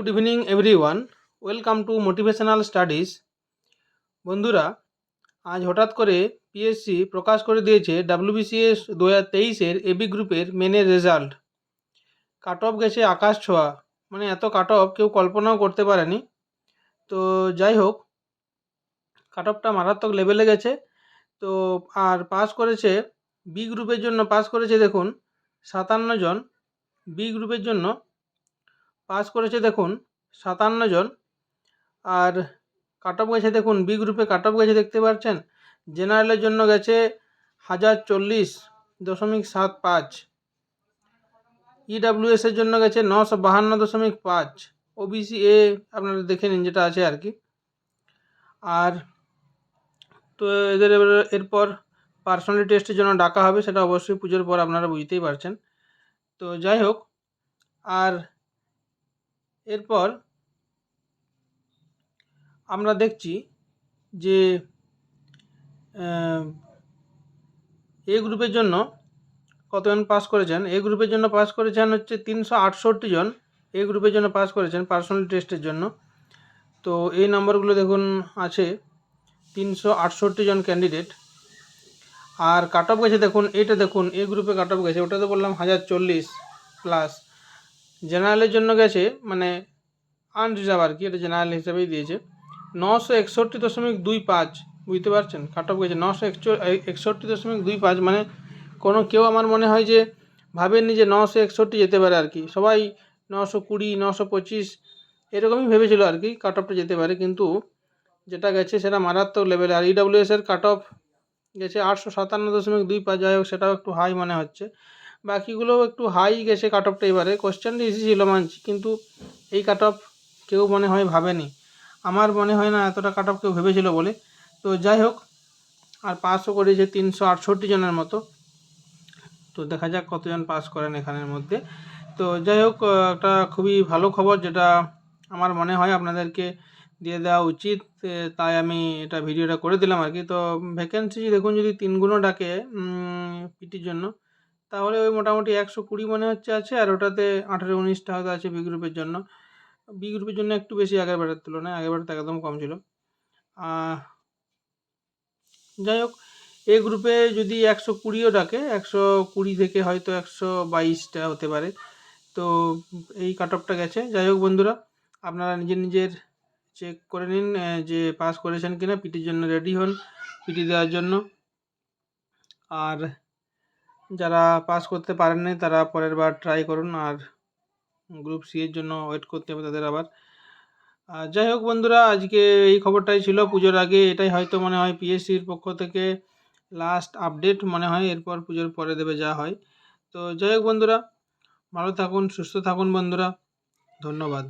Good evening everyone welcome to motivational studies বন্ধুরা, আজ হঠাৎ করে পিএসসি প্রকাশ করে দিয়েছে ডাব্লিউবিসিএস দু হাজার তেইশের এবি গ্রুপের মেনের রেজাল্ট কাট অফ গেছে আকাশ ছোঁয়া। মানে এত কাট অফ কেউ কল্পনাও করতে পারেনি। তো যাই হোক কাট অফটা মারাত্মক লেভেলে গেছে। তো আর পাস করেছে বি গ্রুপের জন্য পাস করেছে দেখুন, সাতান্ন জন। বি গ্রুপের জন্য পাস করেছে দেখুন সাতান্ন জন। আর কাট অফ গেছে দেখুন বি গ্রুপে কাট অফ গেছে দেখতে পাচ্ছেন। জেনারেলের জন্য গেছে হাজার চল্লিশ দশমিক সাত পাঁচ। ইডাব্লিউএস এর জন্য গেছে নশো বাহান্ন দশমিক পাঁচ। ওবিসি এ আপনারা দেখে নিন যেটা আছে আর কি। আর তো এদের এরপর পার্সোনালি টেস্টের জন্য ডাকা হবে, সেটা অবশ্যই পুজোর পর আপনারা বুঝতেই পারছেন। তো যাই হোক, আর এরপর আমরা দেখছি যে এ গ্রুপের জন্য কতজন পাস করেছেন? এ গ্রুপের জন্য পাস করেছেন হচ্ছে তিনশো আটষট্টি জন। এ গ্রুপের জন্য পাস করেছেন পার্সোনাল টেস্টের জন্য। তো এই নম্বরগুলো দেখুন, আছে তিনশো আটষট্টি জন ক্যান্ডিডেট আর কাট অফ গেছে দেখুন, এটা দেখুন, এ গ্রুপে কাট অফ গেছে। ওটা তো বললাম হাজার চল্লিশ প্লাস জেনারেলের জন্য গেছে মানে আনরিজার্ভ আর কি, এটা জেনারেল হিসেবেই দিয়েছে। নশো একষট্টি দশমিক দুই পাঁচ, বুঝতে পারছেন? কাট অফ গেছে, নশো একষট্টি দশমিক দুই পাঁচ মানে কোনো কেউ আমার মনে হয় যে ভাবেননি যে নশো একষট্টি যেতে পারে আর কি। সবাই নশো কুড়ি, নশো পঁচিশ, এরকমই ভেবেছিল আর কি কাট অফটা যেতে পারে, কিন্তু যেটা গেছে সেটা মারাত্মক লেভেলে আর ইডাব্লিউএস এর কাট অফ গেছে আটশো সাতান্ন দশমিক দুই পাঁচ, যাই হোক, সেটাও একটু হাই মনে হচ্ছে। বাকিগুলোও একটু হাই গেছে কাট অফটা এবারে কোশ্চেনটা ইজি ছিল মানছি, কিন্তু এই কাট অফ কেউ মনে হয় ভাবেনি। আমার মনে হয় না এতটা কাট অফ কেউ ভেবেছিল বলে। তো যাই হোক, আর পাসও করেছে তিনশো আটষট্টি জনের মতো। তো দেখা যাক কতজন পাস করেন এখানের মধ্যে। তো যাই হোক, একটা খুবই ভালো খবর যেটা আমার মনে হয় আপনাদেরকে দিয়ে দেওয়া উচিত। তাই আমি এটা ভিডিওটা করে দিলাম আর কি। তো ভ্যাকেন্সি দেখুন যদি তিনগুলো ডাকে পিটির জন্য তাহলে ওই মোটামুটি একশো কুড়ি মনে হচ্ছে আছে, আর ওটাতে আঠেরো উনিশটা হয়তো আছে বি গ্রুপের জন্য। বি গ্রুপের জন্য একটু বেশি আগের বারের তুলনায়, আগের বারে একদম কম ছিল। যাই হোক এ গ্রুপে যদি একশো কুড়িও ডাকে, একশো কুড়ি থেকে হয়তো একশো বাইশটা হতে পারে। তো এই কাট অফটা গেছে। যাই হোক বন্ধুরা, আপনারা নিজের নিজের চেক করে নিন যে পাস করেছেন কিনা পিটির জন্য রেডি হন পিটি দেওয়ার জন্য। আর যারা পাস করতে পারেননি, তারা পরের বার ট্রাই করুন আর গ্রুপ সি এর জন্য ওয়েট করতে হবে তাদের আবার। যাই হোক বন্ধুরা, আজকে এই খবরটাই ছিল। পুজোর আগে এটাই হয়তো মনে হয় পিএসসির পক্ষ থেকে লাস্ট আপডেট মনে হয়, এরপর পুজোর পরে দেবে যা হয়। তো যাই হোক বন্ধুরা, ভালো থাকুন, সুস্থ থাকুন বন্ধুরা। ধন্যবাদ।